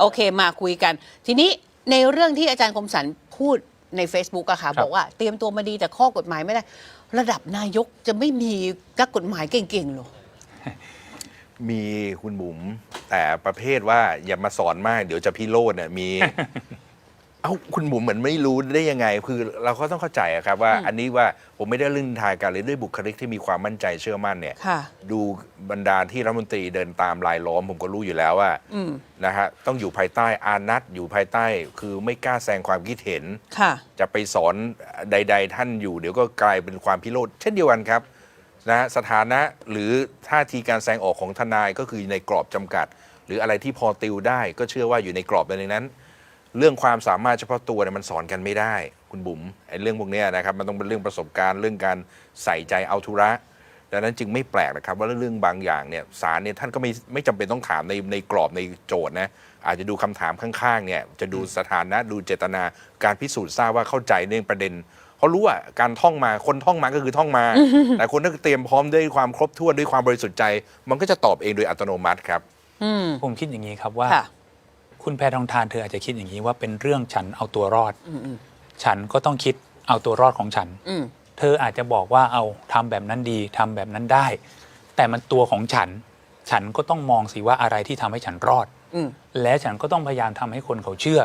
โอเคมาคุยกัน ทีนี้ในเรื่องที่อาจารย์คมสันพูดใน Facebook อะค่ะครับบอกว่าเตรียมตัวมาดีแต่ข้อกฎหมายไม่ได้ ระดับนายกจะไม่มีนักกฎหมายเก่งๆหรอมีคุณบุ๋มแต่ประเภทว่าอย่ามาสอนมาก เดี๋ยวจะพิโรธเนี่ยมี เอ้าคุณบุ๋มเหมือนไม่รู้ได้ยังไง คือเราก็ต้องเข้าใจอะครับว่าอันนี้ว่าผมไม่ได้เรื่องทายกันเลยด้วยบุคลิกที่มีความมั่นใจเชื่อมั่นเนี่ย ค่ะ ดูบรรดาที่รัฐมนตรีเดินตามลายล้อมผมก็รู้อยู่แล้วว่าอืม นะฮะต้องอยู่ภายใต้อานัตอยู่ภายใต้ คือไม่กล้าแสดงความคิดเห็น ค่ะ จะไปสอนใด ๆ ท่านอยู่ เดี๋ยวก็กลายเป็นความพิโรธเช่นเดียวกันครับนะฮะสถานะหรือท่าทีการแสดงออกของทนายก็คือในกรอบจำกัด หรืออะไรที่พอติวได้ก็เชื่อว่าอยู่ในกรอบในนั้น เรื่องความสามารถเฉพาะตัวเนี่ยมันสอนกันไม่ได้ คุณบุ๋มไอ้เรื่องพวกเนี้ยนะครับมันต้องเป็นเรื่องประสบการณ์เรื่องการใส่ใจเอาธุระดังนั้นจึงไม่แปลกนะครับ ว่าเรื่องบางอย่างเนี่ยศาลเนี่ยท่านก็ไม่ไม่จำเป็นต้องถามในในกรอบในโจทย์นะอาจจะดูคำถามข้างๆเนี่ยจะดูสถานะดูเจตนาการพิสูจน์ทราบว่าเข้าใจเรื่องประเด็นเพราะรู้ว่าการท่องมาคนท่องมาก็คือท่องมา แต่คนถ้าเตรียมพร้อมด้วยความครบถ้วนด้วยความบริสุทธิ์ใจ มันก็จะตอบเองโดยอัตโนมัติครับอืมผมคิดอย่างนี้ครับว่า ค่ะคุณแพทองทานเธออาจจะคิดอย่างนี้ว่าเป็นเรื่องฉันเอาตัวรอดอืมอืมฉันก็ต้องคิดเอาตัวรอดของฉันอืมเธออาจจะบอกว่าเอาทำแบบนั้นดีทำแบบนั้นได้ แต่มันตัวของฉัน ฉันก็ต้องมองสิว่าอะไรที่ทำให้ฉันรอดอืมและฉันก็ต้องพยายามทำให้คนเขาเชื่อ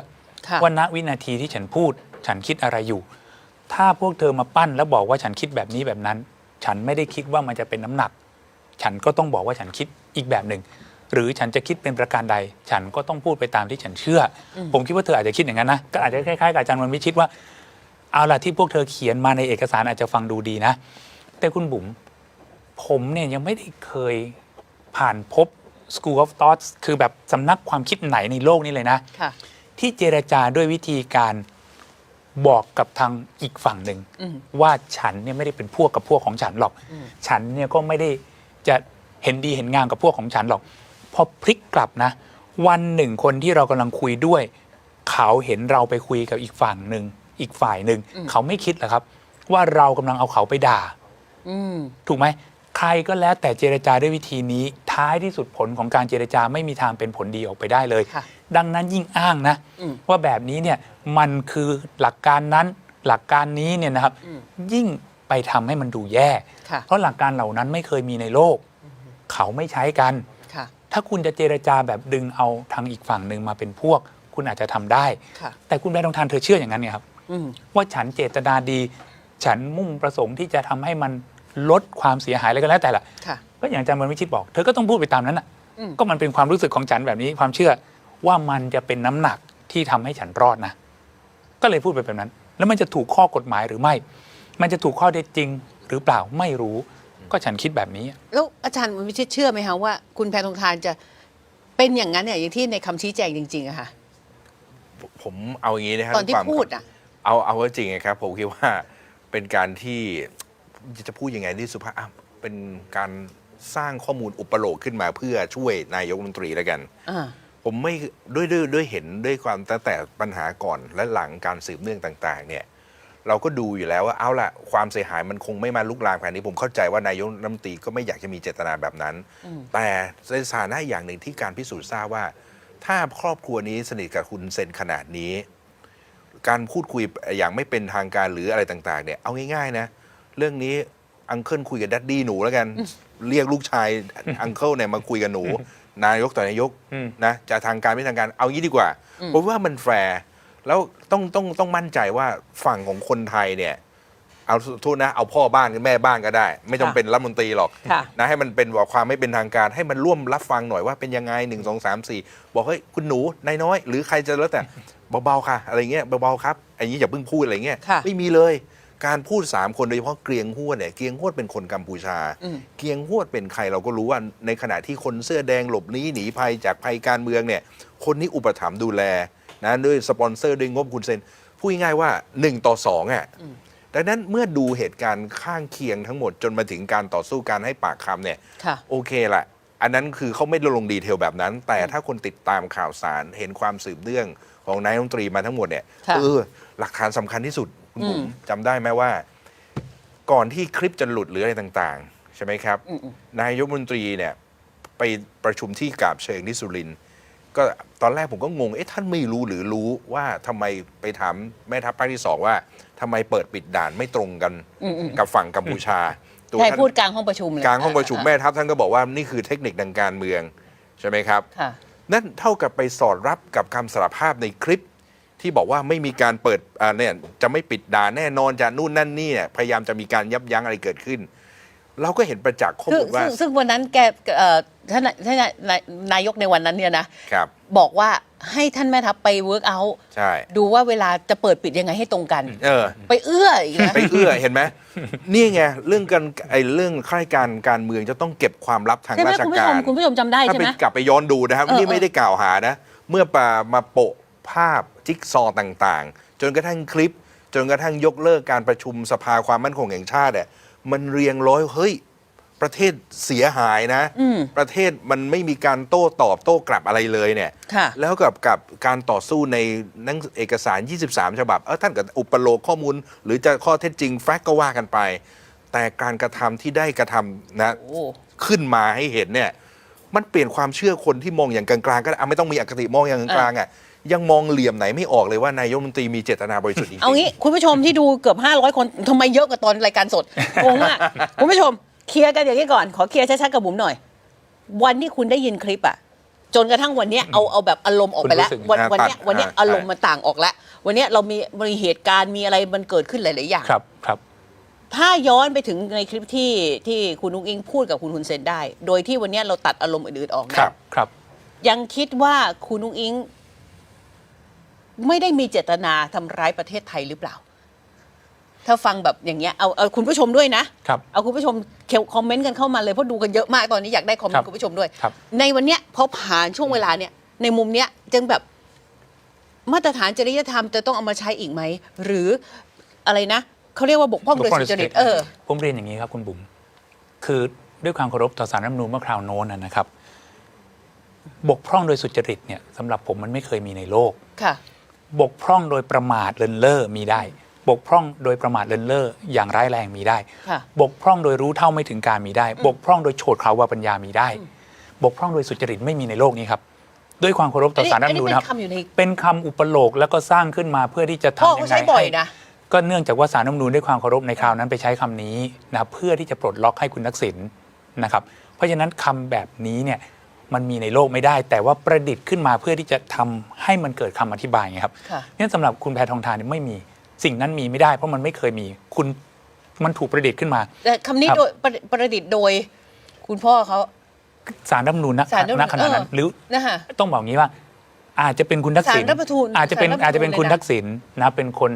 ค่ะว่าณวินาทีที่ฉันพูด ฉันคิดอะไรอยู่ ถ้าพวกเธอมาปั้นแล้วบอกว่าฉันคิดแบบนี้แบบนั้น ฉันไม่ได้คิดว่ามันจะเป็นน้ำหนัก ฉันก็ต้องบอกว่าฉันคิดอีกแบบหนึ่ง หรือฉันจะคิดเป็นประการใด ฉันก็ต้องพูดไปตามที่ฉันเชื่ออผมคิดว่าเธออาจจะคิดอย่างนั้นนะก็อาจจะคล้ายๆกับอาจารย์วันวิชิตว่า เอาล่ะที่พวกเธอเขียนมาในเอกสารอาจจะฟังดูดีนะ แต่คุณบุ๋มผมเนี่ยยังไม่ได้เคยผ่านพบ School of Thoughts คือแบบสำนักความคิดไหนในโลกนี้เลยนะ ค่ะ ที่เจรจาด้วยวิธีการบอกกับทางอีกฝั่งหนึ่ง อืม ว่าฉันเนี่ยไม่ได้เป็นพวกกับพวกของฉันหรอก ฉันเนี่ยก็ไม่ได้จะเห็นดีเห็นงามกับพวกของฉันหรอก พอพลิกกลับนะ วันหนึ่งคนที่เรากำลังคุยด้วย เขาเห็นเราไปคุยกับอีกฝั่งหนึ่งอีกฝ่ายหนึ่งเขาไม่คิดหรอกครับ ว่าเรากำลังเอาเขาไปด่าอืมถูกไหมใครก็แล้วแต่เจรจาด้วยวิธีนี้ ท้ายที่สุดผลของการเจรจาไม่มีทางเป็นผลดีออกไปได้เลยค่ะดังนั้นยิ่งอ้างนะอืมว่าแบบนี้เนี่ยมันคือหลักการนั้นหลักการนี้เนี่ยนะครับอืมยิ่งไปทำให้มันดูแย่ค่ะเพราะหลักการเหล่านั้นไม่เคยมีในโลก เขาไม่ใช้กันค่ะ ถ้าคุณจะเจรจาแบบดึงเอาทางอีกฝั่งหนึ่งมาเป็นพวก คุณอาจจะทำได้ ค่ะ แต่คุณแพทองทานเธอเชื่ออย่างนั้นไงครับอืมว่าฉันเจตนาดี ฉันมุ่งประสงค์ที่จะทำให้มันลดความเสียหายอะไรก็แล้วแต่ละค่ะ ก็อย่างอาจารย์วันวิชิตบอก เธอก็ต้องพูดไปตามนั้นอะ อืม ก็มันเป็นความรู้สึกของฉันแบบนี้ความเชื่อว่ามันจะเป็นน้ำหนักที่ทำให้ฉันรอดนะ ก็เลยพูดไปแบบนั้น แล้วมันจะถูกข้อกฎหมายหรือไม่ มันจะถูกข้อเท็จจริงหรือเปล่าไม่รู้ ก็ฉันคิดแบบนี้แล้วอาจารย์วิชิตเชื่อไหมคะว่าคุณแพทองทานจะเป็นอย่างนั้นเนี่ยอย่างที่ในคำชี้แจงจริงๆอะค่ะ ผมเอาอย่างนี้นะครับตอนที่ความพูดอะเอาเอาว่าจริงนะครับ ผมคิดว่าเป็นการที่จะพูดยังไงที่สุภาพอะเป็นการสร้างข้อมูลอุปโลกขึ้นมาเพื่อช่วยนายกรัฐมนตรีแล้วกันอ่าผมไม่ด้วยด้วยด้วยเห็นด้วยความตั้งแต่ปัญหาก่อนและหลังการสืบเนื่องต่าง ๆ เนี่ย เราก็ดูอยู่แล้วว่าเอาละความเสียหายมันคงไม่มาลุกลามขนาดนี้ผมเข้าใจว่านายกรัฐมนตรีก็ไม่อยากจะมีเจตนาแบบนั้นอืมแต่ในสถานะอย่างหนึ่งที่การพิสูจน์ทราบว่า ถ้าครอบครัวนี้สนิทกับคุณเซนขนาดนี้ การพูดคุยอย่างไม่เป็นทางการหรืออะไรต่าง ๆ เนี่ยเอาง่าย ๆ นะ เรื่องนี้อังเคิลคุยกับดัดดี้หนูแล้วกัน เรียกลูกชายอังเคิลเนี่ยมาคุยกับหนู นายกต่อนายกอืมนะจะทางการไม่ทางการเอางี้ดีกว่าอืมผมว่ามันแฟร์ แล้วต้องต้องต้องมั่นใจว่าฝั่งของคนไทยเนี่ย เอาโทษนะ เอาพ่อบ้านกับแม่บ้านก็ได้ ไม่ต้องค่ะเป็นรัฐมนตรีหรอกค่ะ นะให้มันเป็นว่าความไม่เป็นทางการ ให้มันร่วมรับฟังหน่อยว่าเป็นยังไงหนึ่งสองสามสี่บอกเฮ้ยคุณหนูนายน้อย หรือใครจะแล้วแต่เบาๆค่ะ อะไรเงี้ยเบาๆครับอันนี้อย่าเพิ่งพูดอะไรเงี้ยค่ะ ไม่มีเลย การพูดสามคนโดยเฉพาะเกรียงหัวดเนี่ยเกรียงหัวดเป็นคนกัมพูชา อืม เกียงหวดเป็นใครเราก็รู้ว่าในขณะที่คนเสื้อแดงหลบหนีหนีภัยจากภัยการเมืองเนี่ย คนนี้อุปถัมภ์ดูแล นะด้วยสปอนเซอร์ด้วยงบคุณเซนพูดง่ายๆว่า 1 ต่อ2อะดังนั้นเมื่อดูเหตุการณ์ข้างเคียงทั้งหมดจนมาถึงการต่อสู้การให้ปากคำเนี่ยค่ะโอเคละอันนั้นคือเขาไม่ได้ลงดีเทลแบบนั้น แต่ถ้าคนติดตามข่าวสารเห็นความสืบเนื่องของนายกรัฐมนตรีมาทั้งหมดเนี่ยค่ะเออหลักฐานสำคัญที่สุดคุณบุ๋มอืม จำได้ไหมว่า ก่อนที่คลิปจะหลุดหรืออะไรต่างๆ ใช่ไหมครับ อืมอืมนายกรัฐมนตรีเนี่ยไปประชุมที่กาบเชิงที่สุรินทร์ ก็ตอนแรกผมก็งง เอ๊ะท่านไม่รู้หรือรู้ว่าทำไมไปถามแม่ทัพภาคที่สองว่าทำไมเปิดปิดด่านไม่ตรงกันอืมอืม กับฝั่งกัมพูชา ตัวใช่ท่านพูดกลางห้องประชุมเลยกลางห้องประชุมแม่ทัพท่านก็บอกว่านี่คือเทคนิคทางการเมืองใช่ไหมครับ ค่ะ นั่นเท่ากับไปสอดรับกับคำสารภาพในคลิป ที่บอกว่าไม่มีการเปิดอ่าเนี่ยจะไม่ปิดด่านแน่นอนจะนู่นนั่นนี่เนี่ยพยายามจะมีการยับยั้งอะไรเกิดขึ้น เราก็เห็นประจักษ์ข้อคือมูลว่า ซึ่งซึ่งวันนั้นแกเอ่อ ท่านนายท่านนายนายนายกในวันนั้นเนี่ยนะครับ บอกว่าให้ท่านแม่ทัพไปเวิร์กเอาท์ใช่ ดูว่าเวลาจะเปิดปิดยังไงให้ตรงกัน เออ ไปเอื้ออีกนะ ไปเอื้อเห็นไหมนี่ไงเรื่องกันไอ้เรื่องข้าราชการการเมืองจะต้องเก็บความลับทางใช่ไหมราชคุณผู้กาชมร คุณผู้ชมจำได้ถ้าใช่ไปไหม กลับไปย้อนดูนะครับเออนี่ไม่เออได้กล่าวหานะ เมื่อปามาโปะภาพจิ๊กซอว์ต่างๆ จนกระทั่งคลิป จนกระทั่งยกเลิกการประชุมสภาความมั่นคงแห่งชาติเนี่ยมันเรียงร้อยเฮ้ย ประเทศเสียหายนะอืมประเทศมันไม่มีการโต้ตอบโต้กลับอะไรเลยเนี่ยค่ะแล้วกับกับการต่อสู้ในหนังเอกสาร 23 ฉบับเออท่านกับอุปโลกข้อมูล หรือจะข้อเท็จจริงแฟกต์ก็ว่ากันไป แต่การกระทำที่ได้กระทำนะโอ้ขึ้นมาให้เห็นเนี่ยมันเปลี่ยนความเชื่อคนที่มองอย่างกลางๆก็ได้อะไม่ต้องมีอคติมองอย่างกลางๆอะยังมองเหลี่ยมไหนไม่ออกเลยว่านายกรัฐมนตรีมีเจตนาบริสุทธิ์จริงๆเอางี้ คุณผู้ชมที่ดูเกือบ 500 คนทำไมเยอะกว่าตอนรายการสดงงอะคุณผู้ชม เคลียร์กันอย่างนี้ก่อน ขอเคลียร์ชัดๆกับบุ๋มหน่อย วันที่คุณได้ยินคลิปอะจนกระทั่งวันเนี้ยเอาเอาแบบอารมณ์ออกไปแล้ว คุณรู้สึกวันอ่าวันเนี้ยตัดวันเนี้ยอ่า อารมณ์มันต่างออกแล้ว วันเนี้ยเรามีมีเหตุการณ์มีอะไรมันเกิดขึ้นหลายๆอย่าง ครับครับ ถ้าย้อนไปถึงในคลิปที่ที่คุณนุ้งอิงพูดกับคุณฮุนเซนได้ โดยที่วันเนี้ยเราตัดอารมณ์อื่นๆออกคนะรับ ครับ ยังคิดว่าคุณนุ้งอิง ไม่ได้มีเจตนาทำร้ายประเทศไทยหรือเปล่า ถ้าฟังแบบอย่างเงี้ยเอาเอาคุณผู้ชมด้วยนะครับ เอาคุณผู้ชมเคคอมเมนต์กันเข้ามาเลยเพราะดูกันเยอะมากตอนนี้อยากได้คอมเมนครัต์บคุณผู้ชมด้วย ครับ ในวันเนี้ยพอผ่านช่วงเวลาเนี่ยในมุมเนี้ยจึงแบบมาตรฐานจริยธรรมจะต้องเอามาใช้อีกไหมหรืออะไรนะเขาเรียกว่าบกพร่องโดยสุจริตเออ ผมเรียนอย่างนี้ครับคุณบุ๋มคือด้วยความเคารพต่อสารรัฐธรรมนูญเมื่อคราวโน้นนะนะครับ บกพร่องโดยสุจริตเนี่ยสำหรับผมมันไม่เคยมีในโลก ค่ะ บกพร่องโดยประมาทเลินเล่อมีได้ บกพร่องโดยประมาทเลินเล่ออย่างร้ายแรงมีได้ ค่ะ บกพร่องโดยรู้เท่าไม่ถึงการมีได้ บกพร่องโดยโฉดเขาว่าปัญญามีได้ บกพร่องโดยสุจริตไม่มีในโลกนี้ครับ ด้วยความเคารพต่อสารรัฐธรรมนูญนะครับ อันนี้เป็นคำอยู่ใน เป็นคำอุปโลกแล้วก็สร้างขึ้นมาเพื่อที่จะพ่อทำยัเขางไงใช้บ่อยให้นะ ก็เนื่องจากว่าสารรัฐธรรมนูญด้วยความเคารพในคราวนั้นไปใช้คำนี้นะครับเพื่อที่จะปลดล็อกให้คุณทักษิณนะครับ เพราะฉะนั้นคำแบบนี้เนี่ยมันมีในโลกไม่ได้ แต่ว่าประดิษฐ์ขึ้นมาเพื่อที่จะทำให้มันเกิดคำอธิบายไงครับค่ะ เนี่ยสำหรับคุณแพทองทานเนี่ยไม่มี สิ่งนั้นมีไม่ได้ เพราะมันไม่เคยมี คุณมันถูกประดิษฐ์ขึ้นมา แต่คำนี้ครับโดยประประดิษฐ์โดย คุณพ่อเขา สารรัฐธรรมนูญณศาลรัฐธรรมนูญณขณะนั้น เออ หรือนะคะต้องบอกงี้ว่า อาจจะเป็นคุณทักษิณศาลรัฐธรรมนูญอาจจะเป็นศาลรัฐธรรมนูญอาจจะเป็นคุณเลยนะทักษิณนะเป็นคน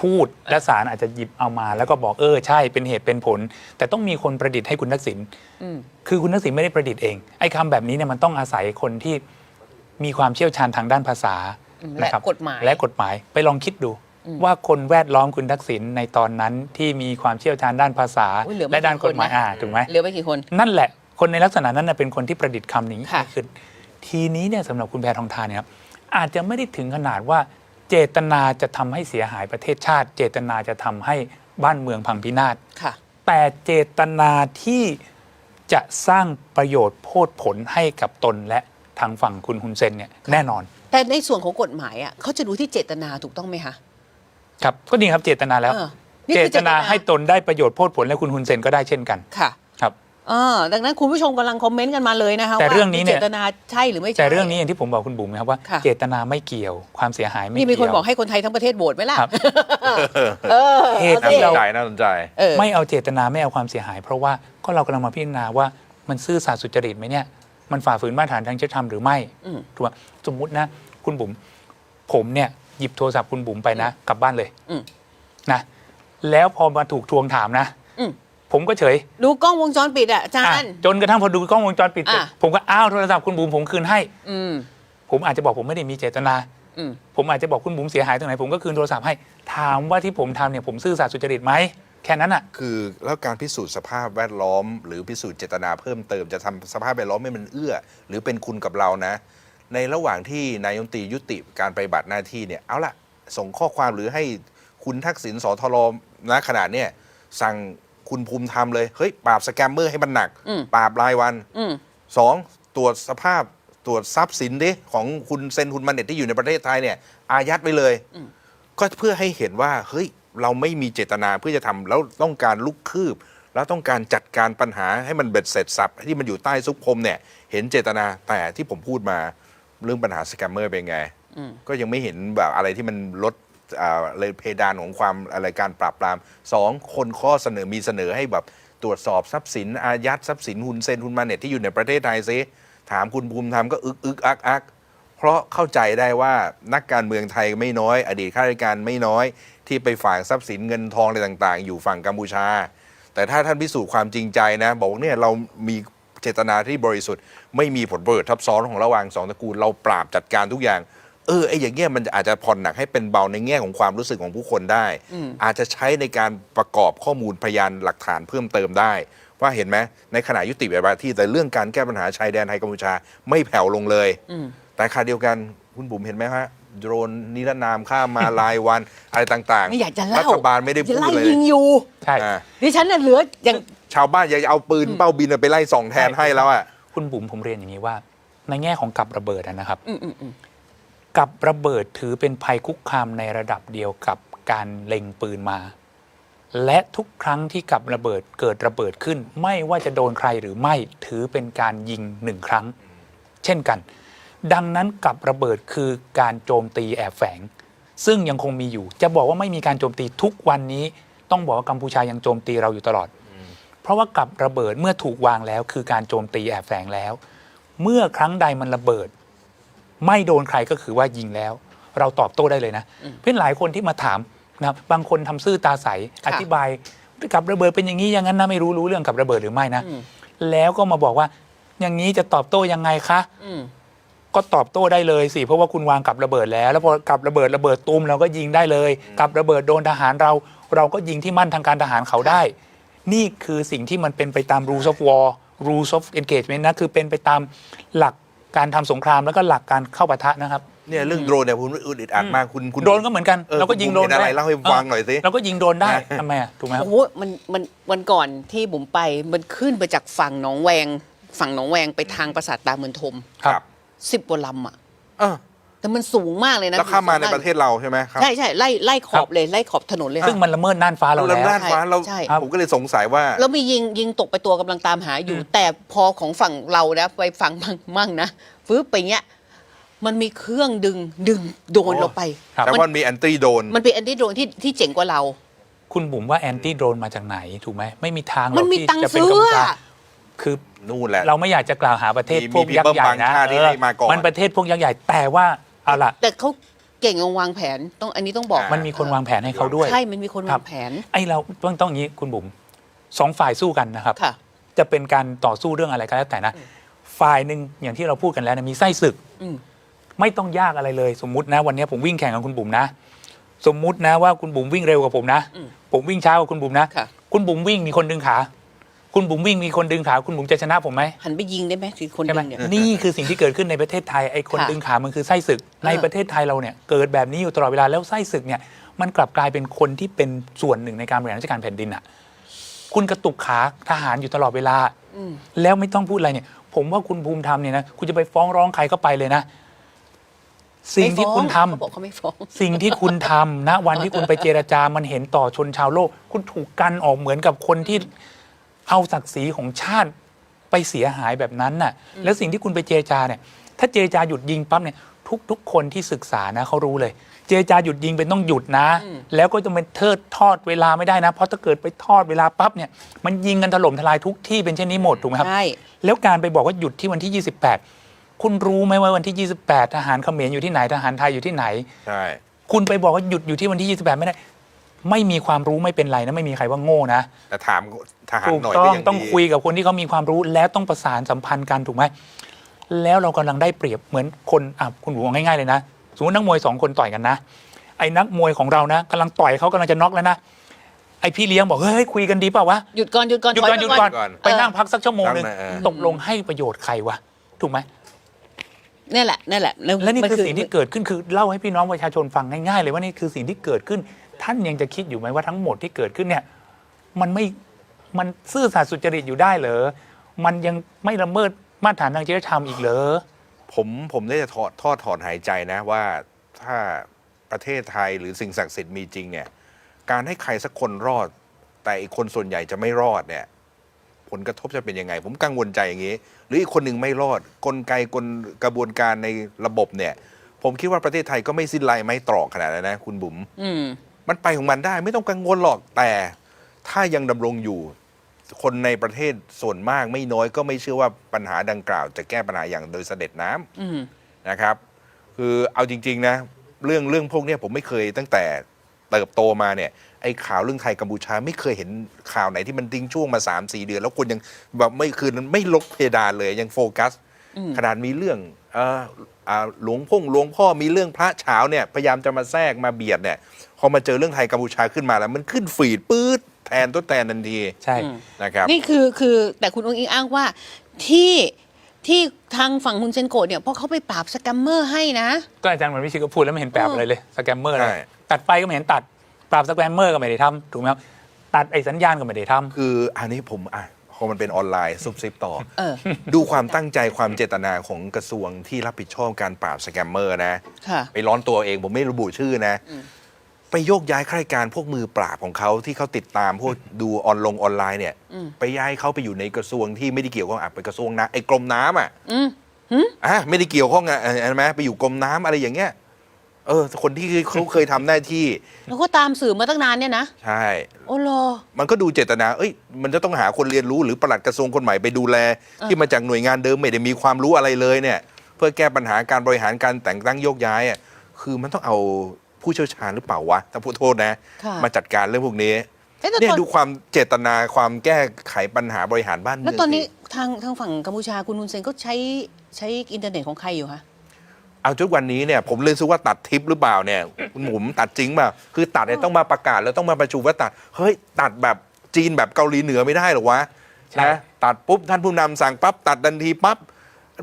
พูดและศาลอาจจะหยิบเอามา แล้วก็บอกเออใช่เป็นเหตุเป็นผล แต่ต้องมีคนประดิษฐ์ให้คุณทักษิณอืมคือคุณทักษิณไม่ได้ประดิษฐ์เองไอ้คำแบบนี้เนี่ยมันต้องอาศัยคนที่มีความเชี่ยวชาญทางด้านภาษาอืมนะครับและกฎหมาย และกฎหมายไปลองคิดดู ว่าคนแวดล้อมคุณทักษิณในตอนนั้นที่มีความเชี่ยวชาญด้านภาษา อุ๊ยเหลือไม่และด้านกฎหมายกี่คนนะ อ่าถูกไหม เหลือไปกี่คน นั่นแหละ คนในลักษณะนั้นนะเป็นคนที่ประดิษฐ์คำนี้ค่ะขึ้นทีนี้เนี่ยสำหรับคุณแพทองทานเนี่ยครับอาจจะไม่ได้ถึงขนาดว่า เจตนาจะทำให้เสียหายประเทศชาติ เจตนาจะทำให้บ้านเมืองพังพินาศ ค่ะ แต่เจตนาที่จะสร้างประโยชน์โพดผลให้กับตนและทางฝั่งคุณฮุนเซนเนี่ยแน่นอน แต่ในส่วนของกฎหมายอะเขาจะดูที่เจตนาถูกต้องไหมคะ ครับก็จริงครับเจตนาแล้วเออนี่เจคือตเจตนานาให้ตนได้ประโยชน์โพดผลและคุณฮุนเซนก็ได้เช่นกันค่ะครับอ่าดังนั้นคุณผู้ชมกำลังคอมเมนต์กันมาเลยนะคะแต่ว่าเรื่องนี้เนี่ยเจตนาใช่หรือไม่ใช่ แต่เรื่องนี้อย่างที่ผมบอกคุณบุ๋มนะครับว่าค่ะ เจตนาไม่เกี่ยวความเสียหายไม่นี่เกี่ยว มีคนบอกให้คนไทยทั้งประเทศโหวตไหมล่ะครับ เออเหตุเอาที่สิน่าสเรานใจน่าสนใจ เออ ไม่เอาเจตนาไม่เอาความเสียหาย เพราะว่าก็เรากำลังมาพิจารณาว่ามันซื่อสัตย์สุจริตไหมเนี่ย มันฝ่าฝืนมาตรฐานทางจริยธรรมหรือไม่อืม ถูกไหมสมมุตินะ คุณบุ๋มผมเนี่ย หยิบโทรศัพท์คุณบุ๋มไปนะ กลับบ้านเลยอืม นะแล้วพอมาถูกทวงถามนะอืม ผมก็เฉยดูกล้องวงจรปิดอะอาจาอะรย์ จนกระทั่งพอดูกล้องวงจรปิดเสร็จอะ ผมก็อ้าวโทรศัพท์คุณบุ๋มผมคืนให้ อืมผมอาจจะบอกผมไม่ได้มีเจตนา อืมผมอาจจะบอกคุณบุ๋มเสียหายตรงไหนผมก็คืนโทรศัพท์ให้ ถามว่าที่ผมทำเนี่ยผมซื่อสัตย์สุจริตไหมแค่นั้นอะ คือแล้วการพิสูจน์สภาพแวดล้อม หรือพิสูจน์เจตนาเพิ่มเติมจะทำสภาพแวดล้อมให้มันเอื้อ หรือเป็นคุณกับเรานะ ในระหว่างที่นายกรัฐมนตรียุติการปฏิบัติหน้าที่เนี่ยเอาละส่งข้อความหรือให้คุณทักษิณสทรณขนาดเนี่ยสั่งคุณภูมิธรรมเลยเฮ้ยปราบสแกมเมอร์ให้มันหนักอืมปราบรายวันอืมสองตรวจสภาพตรวจทรัพย์สินดิของคุณเซนคุณมาเน็ตที่อยู่ในประเทศไทยเนี่ย อายัดไปเลย ก็เพื่อให้เห็นว่าเฮ้ยเราไม่มีเจตนาเพื่อจะทำแล้วต้องการลุกคืบ แล้วต้องการจัดการปัญหาให้มันเบ็ดเสร็จสับที่มันอยู่ใต้ซุกพรมเนี่ย เห็นเจตนาแต่ที่ผมพูดมา เรื่องปัญหาสแกมเมอร์เป็นไง ก็ยังไม่เห็นแบบอะไรที่มันลดอ่าเลยเพดานของความอะไรการปราบปรามสองคนข้อเสนอมีเสนอให้แบบตรวจสอบทรัพย์สินอายัดทรัพย์สินหุนเซนหุนมาเน็ตที่อยู่ในประเทศไทยซิถามคุณภูมิธรรมก็อึกอึกอักอักเพราะเข้าใจได้ว่านักการเมืองไทยไม่น้อย อดีตข้าราชการไม่น้อย ที่ไปฝากทรัพย์สินเงินทองอะไรต่าง ๆ อยู่ฝั่งกัมพูชา แต่ถ้าท่านพิสูจน์ความจริงใจนะ บอกว่าเนี่ยเรามี เจตนาที่บริสุทธิ์ ไม่มีผลประโยชน์ทับซ้อนของระหว่างสองตระกูลเราปราบจัดการทุกอย่าง เออไอ้อย่างเงี้ยมันอาจจะผ่อนหนักให้เป็นเบาในแง่ของความรู้สึกของผู้คนได้ อาจจะใช้ในการประกอบข้อมูลพยานหลักฐานเพิ่มเติมได้ ว่าเห็นไหมในขณะยุติปฏิบัติหน้าที่แต่เรื่องการแก้ปัญหาชายแดนไทยกัมพูชาไม่แผ่วลงเลย แต่ขณะเดียวกันคุณบุ๋มเห็นไหมฮะ โดรนนิรนามข้ามมารายวัน อะไรต่างๆไม่อยากจะเล่ารัฐบาลไม่ได้พูดจะไล่เลยยิงอยู่ ใช่ อ่าดิฉันน่ะเหลืออย่างชาวบ้านอยากจะเอาปืนเป้าบินไปไล่ส่องแทนให้แล้วอะ คุณบุ๋มผมเรียนอย่างนี้ว่า ในแง่ของกับระเบิดอะนะครับ อืมอืมอืมกับระเบิดถือเป็นภัยคุกคามในระดับเดียวกับการเล็งปืนมา และทุกครั้งที่กับระเบิดเกิดระเบิดขึ้น ไม่ว่าจะโดนใครหรือไม่ถือเป็นการยิงหนึ่งครั้ง เช่นกัน ดังนั้นกับระเบิดคือการโจมตีแอบแฝง ซึ่งยังคงมีอยู่ จะบอกว่าไม่มีการโจมตีทุกวันนี้ ต้องบอกว่ากัมพูชายังโจมตีเราอยู่ตลอด เพราะว่ากับระเบิดเมื่อถูกวางแล้ว คือการโจมตีแอบแฝงแล้ว เมื่อครั้งใดมันระเบิด ไม่โดนใครก็คือว่ายิงแล้ว เราตอบโต้ได้เลยนะ เพื่อนหลายคนที่มาถามนะครับบางคนทำซื่อตาใสอธิบายกับระเบิดเป็นอย่างนี้อย่างนั้นนะไม่รู้รู้เรื่องกับระเบิดหรือไม่นะอืมแล้วก็มาบอกว่าอย่างนี้จะตอบโต้ยังไงคะอืม ก็ตอบโต้ได้เลยสิ เพราะว่าคุณวางกับระเบิดแล้ว แล้วพอกับระเบิดระเบิดตูมเราก็ยิงได้เลย กับระเบิดโดนทหารเรา เราก็ยิงที่มั่นทางการทหารเขาได้ นี่คือสิ่งที่มันเป็นไปตาม rules of war rules of engagement นะคือเป็นไปตามหลักการทำสงครามแล้วก็หลักการเข้าปะทะนะครับเนี่ยเรื่องโดรนเนี่ยคุณอึดอัดมากคุณคุณโดรนก็เหมือนกันเออเราก็ยิงโดรนคุณเห็นอะไรเล่าให้ฟังหน่อยสิเราก็ยิงโดรนได้นะทำไมอะถูกไหมครับโอ้โหมันมันวันก่อนที่บุ๋มไปมันขึ้นไปจากฝั่งหนองแวง ฝั่งหนองแวงไปทางปราสาทตาเมือนทมครับ สิบกว่าลำอะเออแต่มันสูงมากเลยนะแล้วเข้ามาในประเทศเราใช่ไหมครับใช่ใช่ไล่ไล่ขอบเลยไล่ขอบถนนเลยซึ่งมันละเมิดน่านฟ้าเราเราแล้วด้านฟ้าเราใช่ ผมก็เลยสงสัยว่า แล้วมียิงยิงตกไปตัวกำลังตามหาอยู่ แต่พอของฝั่งเรานะไปฝั่งมั่งมั่งนะฟื้ไปเงี้ย มันมีเครื่องดึงดึงโดนโอ้ เราไปครับ แต่ว่ามีแอนตี้โดรนมันเป็นแอนตี้โดรนที่ที่เจ๋งกว่าเรา คุณบุ๋มว่าแอนตี้โดรนมาจากไหนถูกไหมไม่มีทางหรมัอนกมีที่ตังค์จะเป็นซื้กัมอพูชาอะ คือ นู่นแหละ เราไม่อยากจะกล่าวหาประเทศมีพวกมียักษ์ใหญ่บางนะชาติที่เออให้มาก่อน มันประเทศพวกยักษ์ใหญ่แต่ว่าเอาล่ะ แต่เขาเก่งวางแผนต้องอันนี้ต้องบอกอ่ามันมีคนวางแผนให้เขาด้วย ใช่มันมีคนครัวาบงแผน ไอ้เราต้องต้องอย่างนี้คุณบุ๋มสองฝ่ายสู้กันนะครับ ค่ะ จะเป็นการต่อสู้เรื่องอะไรก็แล้วแต่นะ ฝ่ายหนึ่งอย่างที่เราพูดกันแล้วนะมีไส้ศึก อืม ไม่ต้องยากอะไรเลย สมมุตินะวันนี้ผมวิ่งแข่งกับคุณบุ๋มนะ สมมุตินะว่าคุณบุ๋มวิ่งเร็วกว่าผมนะ อืมผมวิ่งช้ากว่าคุณบุ๋มนะค่ะ คุณบุ๋มวิ่งมีคนดึงขา คุณบุ๋มวิ่งมีคนดึงขาคุณบุ๋มจะชนะผมไหมหันไปยิงได้ไหมคือคนใช่ไหมดึงเนี่ย นี่คือสิ่งที่เกิดขึ้นในประเทศไทยไอ้คนค่ะดึงขามันคือไส้ศึก ในเออประเทศไทยเราเนี่ยเกิดแบบนี้อยู่ตลอดเวลาแล้วไส้ศึกเนี่ยมันกลับกลายเป็นคนที่เป็นส่วนหนึ่งในการบริหารราชการแผ่นดินอะคุณกระตุกขาทหารอยู่ตลอดเวลา อืม แล้วไม่ต้องพูดอะไรเนี่ย ผมว่าคุณภูมิธรรมเนี่ยนะคุณจะไปฟ้องร้องใครก็ไปเลยนะ สิ่งที่คุณทำ เขาบอกเขาไม่ฟ้อง สิ่งที่คุณทำณวันที่คุณไปเจรจา มันเห็นต่อชนชาวโลก คุณถูกกันออกเหมือนกับคนที่ เอาศักดิ์ศรีของชาติไปเสียหายแบบนั้นน่ะ แล้วสิ่งที่คุณไปเจรจาเนี่ย ถ้าเจรจาหยุดยิงปั๊บเนี่ยทุกทุกคนที่ศึกษานะเขารู้เลย เจรจาหยุดยิงเป็นต้องหยุดนะอืมแล้วก็จะเป็นเทิดทอดเวลาไม่ได้นะ เพราะถ้าเกิดไปทอดเวลาปั๊บเนี่ยมันยิงกันถล่มทลายทุกที่เป็นเช่นนี้หมดถูกไหมครับใช่แล้วการไปบอกว่าหยุดที่วันที่ 28 คุณรู้ไหมว่าวันที่ 28 ทหารเขมรอยู่ที่ไหนทหารไทยอยู่ที่ไหน ใช่ คุณไปบอกว่าหยุดอยู่ที่วันที่ 28 ไม่ได้ ไม่มีความรู้ไม่เป็นไรนะไม่มีใครว่าโง่นะแต่ถามทหารถูกหน่อยต้ก็องยังต้องดีคุยกับคนที่เขามีความรู้แล้วต้องประสานสัมพันธ์กันถูกไหมแล้วเรากำลังได้เปรียบเหมือนคนอะคุณหนูเอาง่ายๆเลยนะสมมตินักมวยสองคนต่อยกันนะ ไอ้นักมวยของเรานะกำลังต่อยเขากำลังจะน็อกแล้วนะไอ้พี่เลี้ยงบอกเฮ้ยคุยกันดีเปล่าวะ หยุดก่อนหยุดก่อนหยุดก่อนหยุดก่อนก่อนไปนั่งพักสักชั่วโมงหนึ่งนั่งหน่อยเออ ตกลงให้ประโยชน์ใครวะถูกไหมนี่แหละนี่แหละและนี่มัคือสิ่งที่เกิดขึ้นคือเล่าให้พี่น้องประชาชนฟังง่ายๆเลยว่านี่คือสิ่งที่เกิดขึ้น ท่านยังจะคิดอยู่ไหมว่าทั้งหมดที่เกิดขึ้นเนี่ยมันไม่มันซื่อสัตย์สุจริตอยู่ได้เหรอมันยังไม่ละเมิดมาตรฐานทางจริยธรรมอีกเหรอผมผมได้จะทอดทอดถอนหายใจนะว่าถ้าประเทศไทยหรือสิ่งศักดิ์สิทธิ์มีจริงเนี่ยการให้ใครสักคนรอด แต่อีกคนส่วนใหญ่จะไม่รอดเนี่ยผลกระทบจะเป็นยังไง ผมกังวลใจอย่างนี้ หรืออีกคนหนึ่งไม่รอด กลไกกลกระบวนการในระบบเนี่ย ผมคิดว่าประเทศไทยก็ไม่สิ้นลายไม้ตรอกขนาดนั้นนะ คุณบุ๋มอื มมันไปของมันได้ ไม่ต้องกังวลหรอกแต่ถ้ายังดำรงอยู่ คนในประเทศส่วนมากไม่น้อยก็ไม่เชื่อว่าปัญหาดังกล่าว จะแก้ปัญหาอย่างโดยเสด็จน้ำอืมนะครับ คือเอาจริง ๆ นะ เรื่องเรื่องพวกเนี้ยผมไม่เคยตั้งแต่เติบโตมาเนี่ยไอ้ข่าวเรื่องไทยกัมพูชาไม่เคยเห็นข่าวไหนที่มันทิ้งช่วงมา3 4 เดือน แล้วคนยังแบบไม่คืนนั้นไม่ลดเพดานเลยยังโฟกัสอืม ขนาดมีเรื่องเอ่ออ่าหลวงพ่งหลวงพ่อมีเรื่องพระเฉาเนี่ยพยายามจะมาแทรกมาเบียดเนี่ยพอมาเจอเรื่องไทยกัมพูชาขึ้นมาแล้วมันขึ้นฟีดปื๊ดแทนต้นแทนทันทีใช่อืมนะครับนี่คือคือแต่คุณองค์อิงอ้างว่าที่ที่ทางฝั่งคุณเซนโกะเนี่ยเพราะเขาไปปราบสแกมเมอร์ให้นะก็อาจารย์มันวิชิตก็พูดแล้วไม่เห็นแปลบอะไรเลยสแกมเมอร์เลใช่ยตัดไฟก็ไม่เห็นตัดปราบสแกมเมอร์ก็ไม่ได้ทำถูกไหมครับตัดไอ้สัญญาณก็ไม่ได้ทำคืออันนี้ผมอะ พอมันเป็นออนไลน์ซุบซิบต่อ เออ ดูความตั้งใจความเจตนาของกระทรวงที่รับผิดชอบการปราบสแกมเมอร์นะ ค่ะ ไปร้อนตัวเองผมไม่ระบุชื่อนะอืมไปโยกย้ายข้าราชการพวกมือปราบของเขาที่เขาติดตามพวกดูออนลงออนไลน์เนี่ยอืมไปย้ายเขาไปอยู่ในกระทรวงที่ไม่ได้เกี่ยวข้องอะไปกระทรวงน้ำไอ้กรมน้ำอะอืมอะไม่ได้เกี่ยวข้องอะเห็นไหมไปอยู่กรมน้ำอะไรอย่างเงี้ย เออ คนที่เขาเคยทำหน้าที่ แล้วก็ตามสื่อมาตั้งนานเนี่ยนะ ใช่ โอ้โล มันก็ดูเจตนา เอ้ย มันจะต้องหาคนเรียนรู้หรือปลัดกระทรวงคนใหม่ไปดูแล ที่มาจากหน่วยงานเดิมไม่ได้มีความรู้อะไรเลยเนี่ย เพื่อแก้ปัญหาการบริหารการแต่งตั้งโยกย้ายอะคือมันต้องเอาผู้เชี่ยวชาญหรือเปล่าวะถ้าพูดโทษนะ ค่ะ มาจัดการเรื่องพวกนี้เอ๊ะแต่เนี่ยตอนดูความเจตนาความแก้ไขปัญหาบริหารบ้านเมืแล้วองตอนนี้สิทางทางฝั่งกัมพูชาคุณนุนเซนก็ใช้ใช้อินเทอร์เน็ตของใครอยู่คะ เอาจนวันนี้เนี่ยผมเลยรู้สึกว่าตัดทิปหรือเปล่าเนี่ยคุณหมุมตัดจริงเปล่าคือตัดเนี่ยต้องมาประกาศแล้วต้องมาประชุมว่าตัดเฮ้ยตัดแบบจีนแบบเกาหลีเหนือไม่ได้หรอวะใช่นะตัดปุ๊บท่านผู้นำสั่งปั๊บตัดทันทีปั๊บ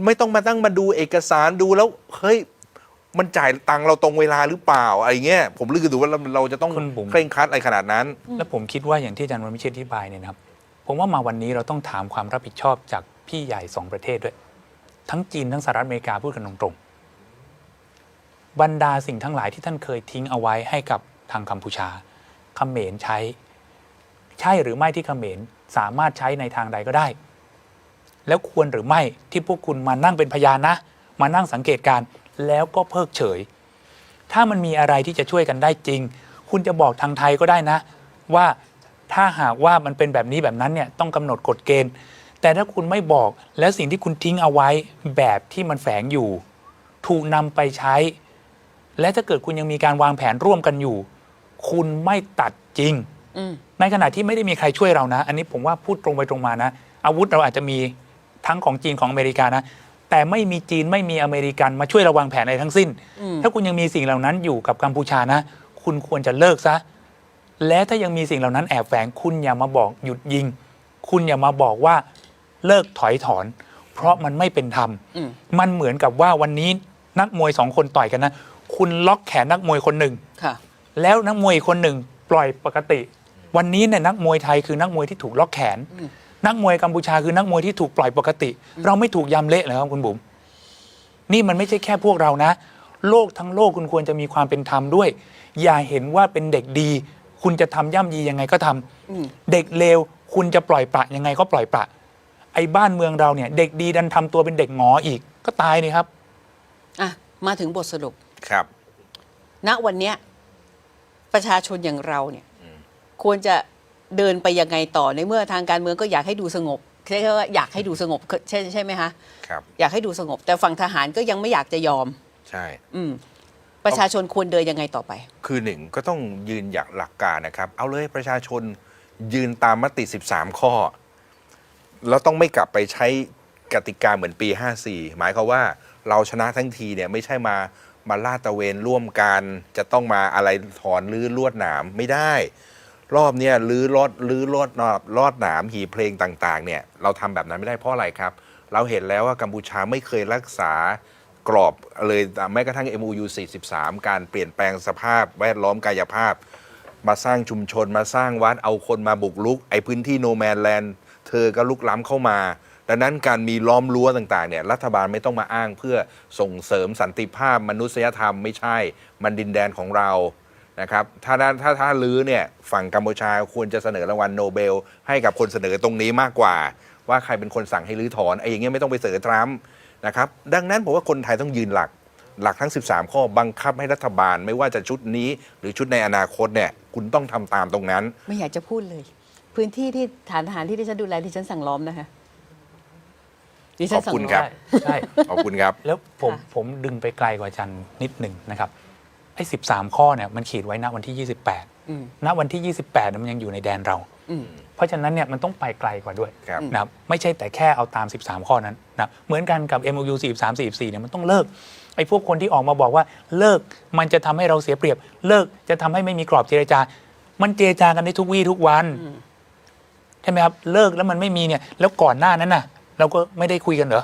ไม่ต้องมาตั้งมาดูเอกสารดูแล้วเฮ้ยมันจ่ายตังค์เราตรงเวลาหรือเปล่าอะไรเงี้ยผมรู้สึกว่าเราเราจะต้องคุณบุ๋มเคร่งครัดอะไรขนาดนั้น แล้วผมคิดว่าอย่างที่อาจารย์วันวิเชษฐ์อธิบายเนี่ยนะครับ ผมว่ามาวันนี้เราต้องถามความรับผิดชอบจากพี่ใหญ่สองประเทศด้วย ทั้งจีนทั้งสหรัฐอเมริกาพูดกันตรงๆ บรรดาสิ่งทั้งหลายที่ท่านเคยทิ้งเอาไว้ให้กับทางกัมพูชาเขมรใช้ ใช่หรือไม่ที่เขมรสามารถใช้ในทางใดก็ได้ แล้วควรหรือไม่ที่พวกคุณมานั่งเป็นพยานนะ มานั่งสังเกตการแล้วก็เพิกเฉย ถ้ามันมีอะไรที่จะช่วยกันได้จริง คุณจะบอกทางไทยก็ได้นะ ว่าถ้าหากว่ามันเป็นแบบนี้แบบนั้นเนี่ยต้องกำหนดกฎเกณฑ์ แต่ถ้าคุณไม่บอกและสิ่งที่คุณทิ้งเอาไว้แบบที่มันแฝงอยู่ ถูกนำไปใช้ และถ้าเกิดคุณยังมีการวางแผนร่วมกันอยู่ คุณไม่ตัดจริง อืม ในขณะที่ไม่ได้มีใครช่วยเรานะ อันนี้ผมว่าพูดตรงไปตรงมานะ อาวุธเราอาจจะมีทั้งของจีนของอเมริกานะ แต่ไม่มีจีนไม่มีอเมริกันมาช่วยเราวางแผนอะไรทั้งสิ้น อืม ถ้าคุณยังมีสิ่งเหล่านั้นอยู่กับกัมพูชานะ คุณควรจะเลิกซะ และถ้ายังมีสิ่งเหล่านั้นแอบแฝงคุณอย่ามาบอกหยุดยิง คุณอย่ามาบอกว่าเลิกถอยถอน เพราะมันไม่เป็นธรรม อืม มันเหมือนกับว่าวันนี้นักมวยสองคนต่อยกันนะ คุณล็อกแขนนักมวยคนหนึ่ง ค่ะ แล้วนักมวยอีกคนหนึ่งปล่อยปกติ วันนี้เนี่ยนักมวยไทยคือนักมวยที่ถูกล็อกแขน อืม นักมวยกัมพูชาคือนักมวยที่ถูกปล่อยปกติ เราไม่ถูกยำเละเลยครับคุณบุ๋มนี่มันไม่ใช่แค่พวกเรานะ โลกทั้งโลกคุณควรจะมีความเป็นธรรมด้วย อย่าเห็นว่าเป็นเด็กดี คุณจะทำย่ำยียังไงก็ทำอืม เด็กเลวคุณจะปล่อยปละยังไงก็ปล่อยปละไอ้บ้านเมืองเราเนี่ย เด็กดีดันทำตัวเป็นเด็กหงออีกก็ตายนี่ครับ อะ มาถึงบทสรุป ครับ ณวันเนี้ยประชาชนอย่างเราเนี่ยควรจะเดินไปยังไงต่อในเมื่อทางการเมืองก็อยากให้ดูสงบใช่ไหมว่าอยากให้ดูสงบใช่ใช่ไหมคะครับ อยากให้ดูสงบ แต่ฝั่งทหารก็ยังไม่อยากจะยอม ใช่ อืมประชาชนควรเดินยังไงต่อไป คือหนึ่งก็ต้องยืนอย่างหลักการนะครับ เอาเลยประชาชนยืนตามมติ 13 ข้อ แล้วต้องไม่กลับไปใช้กติกาเหมือนปี 54 หมายความว่าเราชนะทั้งทีเนี่ยไม่ใช่มา มาลาดตะเวนร่วมกัน จะต้องมาอะไรถอนรื้อลวดหนามไม่ได้ รอบเนี้ยรื้อรอดรื้อรอดนอบรอดหนามหีเพลงต่างๆ เนี่ยเราทำแบบนั้นไม่ได้เพราะอะไรครับ เราเห็นแล้วว่ากัมพูชาไม่เคยรักษากรอบเลยแม้กระทั่ง MOU 43 การเปลี่ยนแปลงสภาพแวดล้อมกายภาพ มาสร้างชุมชนมาสร้างวัดเอาคนมาบุกลุก ไอ้พื้นที่โนแมนแลนด์เธอก็ลุกล้ำเข้ามา ดังนั้นการมีล้อมรั้วต่างๆเนี่ยรัฐบาลไม่ต้องมาอ้างเพื่อส่งเสริมสันติภาพมนุษยธรรมไม่ใช่ มันดินแดนของเรานะครับถ้าถ้าถ้าถาลื้อเนี่ยฝั่งกัมพูชาควรจะเสนอรางวัลโนเบล ให้กับคนเสนอตรงนี้มากกว่า ว่าใครเป็นคนสั่งให้รื้อถอนไอ้อย่างเงี้ยไม่ต้องไปเสนอทรัมป์นะครับดังนั้นผมว่าคนไทยต้องยืนหลักหลักทั้ง 13 ข้อบังคับให้รัฐบาลไม่ว่าจะชุดนี้ หรือชุดในอนาคตเนี่ยคุณต้องทำตามตรงนั้น ไม่อยากจะพูดเลย พื้นที่ที่ฐานทหารที่ดิฉันดูแลดิฉันสั่งล้อมนะคะ ดิฉันสั่งขอบคุณล้อมครับ ใช่ ขอบคุณครับ แล้วผมค่ะ ผมดึงไปไกลกว่าอาจันนิดหนึ่งนะครับไอ้สิบสามข้อเนี่ยมันขีดไว้ณวันที่ 28อืมณวันที่ 28เนี่ยมันยังอยู่ในแดนเรา อืม เพราะฉะนั้นเนี่ยมันต้องไปไกลกว่าด้วยครับ นะครับไม่ใช่แต่แค่เอาตาม 13 ข้อนั้นนะเหมือนกันกับ MOU 43 44เนี่ยมันต้องเลิกไอ้พวกคนที่ออกมาบอกว่าเลิกมันจะทำให้เราเสียเปรียบ เลิกจะทำให้ไม่มีกรอบเจรจา มันเจรจากันได้ทุกวี่ทุกวัน อืม ใช่ไหมครับ เลิกแล้วมันไม่มีเนี่ยแล้วก่อนหน้านั้นน่ะ เราก็ไม่ได้คุยกันเหรอ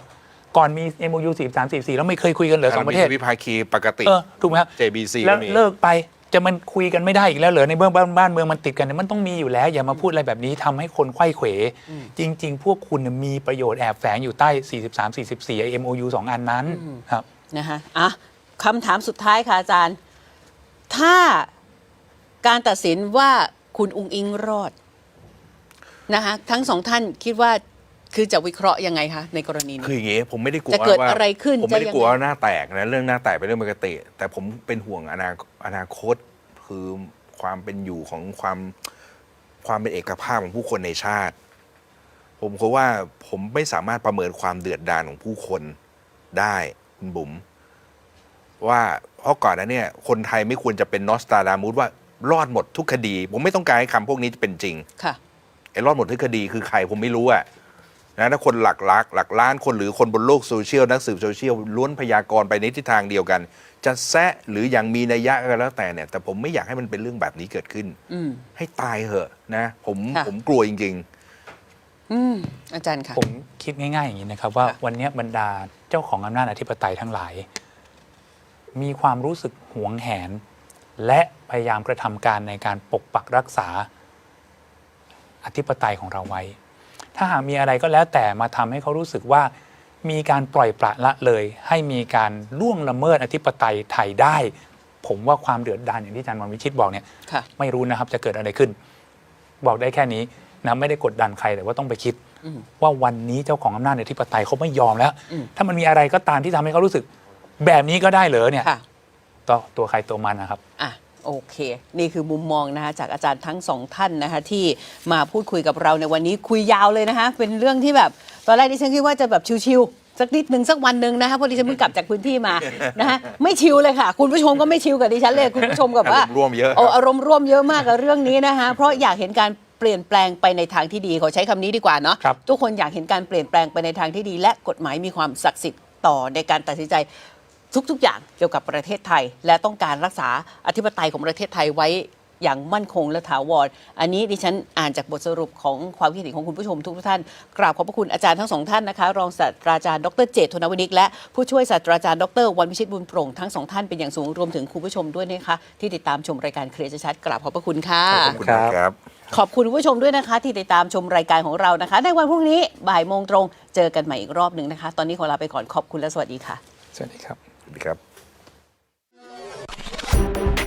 ก่อนมี MOU 43 44แล้วไม่เคยคุยกันเหรอสองประเทศวิภาคีปกติ เออถูกไหมครับ JBC แล้วก็มี เลิกไปจะมันคุยกันไม่ได้อีกแล้วเหรอในเบื้องบ้านบ้านเมืองมันติดกันเนี่ยมันต้องมีอยู่แล้ว อย่ามาพูดอะไรแบบนี้ทำให้คนไขว้เขว จริง ๆ พวกคุณน่ะมีประโยชน์แอบแฝงอยู่ใต้ 43 44ไอ้ MOU สองอันนั้นครับ นะคะอะคำถามสุดท้ายค่ะอาจารย์ ถ้าการตัดสินว่าคุณอุงอิงรอดนะคะทั้งสองท่านคิดว่า คือจะวิเคราะห์ยังไงคะในกรณีคือนี้ อย่างงี้ผมไม่ได้กลัวจะเกิดว่าอะไรขึ้นผมไม่ได้จะยังไงกลัวว่าหน้าแตกนะเรื่องหน้าแตกเป็นเรื่องปกติ แต่ผมเป็นห่วงอนาอนาคตคือความเป็นอยู่ของความความเป็นเอกภาพของผู้คนในชาติ ผมคิดว่าผมไม่สามารถประเมินความเดือดดาลของผู้คนได้คุณบุ๋มว่าเพราะก่อนหนั้นเนี่ย คนไทยไม่ควรจะเป็นนอสตราดามุสว่ารอดหมดทุกคดี ผมไม่ต้องการให้คำพวกนี้เป็นจริง ค่ะ ไอ้รอดหมดทุกคดีคือใครผมไม่รู้อะ นะถ้าคนหลักลักหลักล้านคนหรือคนบนโลกโซเชียลนักสืบโซเชียลล้วนพยากรณ์ไปในทิศทางเดียวกัน จะแซะหรืออย่างมีนัยยะก็แล้วแต่เนี่ย แต่ผมไม่อยากให้มันเป็นเรื่องแบบนี้เกิดขึ้นอืมให้ตายเหอะนะ ผมค่ะ ผมกลัวจริงอืมอาจารย์ค่ะ ผมคิดง่าย ๆ อย่างนี้นะครับ ว่าค่ะวันนี้บรรดาเจ้าของอำนาจอธิปไตยทั้งหลาย มีความรู้สึกหวงแหน และพยายามกระทำการในการปกปักรักษา อธิปไตยของเราไว้ ถ้าหากมีอะไรก็แล้วแต่มาทำให้เขารู้สึกว่า มีการปล่อยปละละเลย ให้มีการล่วงละเมิดอธิปไตยไทยได้ ผมว่าความเดือดดาลอย่างที่อาจารย์วันวิชิตบอกเนี่ยค่ะไม่รู้นะครับจะเกิดอะไรขึ้น บอกได้แค่นี้นะไม่ได้กดดันใครแต่ว่าต้องไปคิดอืมว่าวันนี้เจ้าของอำนาจในที่ปไตยเขาไม่ยอมแล้วอืมถ้ามันมีอะไรก็ตามที่ทำให้เขารู้สึก แบบนี้ก็ได้เหรอเนี่ยค่ะต่อตัวใครตัวมันนะครับอะ โอเค นี่คือมุมมองนะคะจากอาจารย์ทั้งสองท่านนะคะที่มาพูดคุยกับเราในวันนี้คุยยาวเลยนะคะเป็นเรื่องที่แบบ ตอนแรกดิฉันคิดว่าจะแบบชิวๆสักนิดหนึ่งสักวันหนึ่งนะคะเพราะดิฉันเพิ่งกลับจากพื้นที่มานะคะไม่ชิวเลยค่ะ คุณผู้ชมก็ไม่ชิวกับดิฉันเลยคุณผู้ชมกับว่าอารมณ์ร่วมเยอะโออารมณ์ร่วมเยอะมากกับเรื่องนี้นะคะเพราะอยากเห็นการเปลี่ยนแปลงไปในทางที่ดีขอใช้คำนี้ดีกว่าเนาะครับ ทุกคนอยากเห็นการเปลี่ยนแปลงไปในทางที่ดี และกฎหมายมีความศักดิ์สิทธิ์ต่อในการตัดสินใจ ทุกๆ อย่างเกี่ยวกับประเทศไทย และต้องการรักษาอธิปไตยของประเทศไทยไว้อย่างมั่นคงและถาวร อันนี้ดิฉันอ่านจากบทสรุปของความคิดเห็นของคุณผู้ชมทุกท่าน กราบขอบพระคุณอาจารย์ทั้งสองท่านนะคะ รองศาสตราจารย์ดรเจตธนวนิกและผู้ช่วยศาสตราจารย์ดรวันวิชิตบุญโปร่งทั้งสองท่านเป็นอย่างสูงรวมถึงคุณผู้ชมด้วยนะคะที่ติดตามชมรายการเคลียร์ชัดๆกราบขอบพระคุณค่ะๆขอบคุณมากครับ ขอบคุณคุณผู้ชมด้วยนะคะ ที่ติดตามชมรายการของเรานะคะ ในวันพรุ่งนี้บ่ายโมงตรงเจอกันใหม่อีกรอบหนึ่งนะคะ ตอนนี้ขอลาไปก่อนขอบคุณและสวัสดีค่ะ สวัสดีครับ สวัดีครับ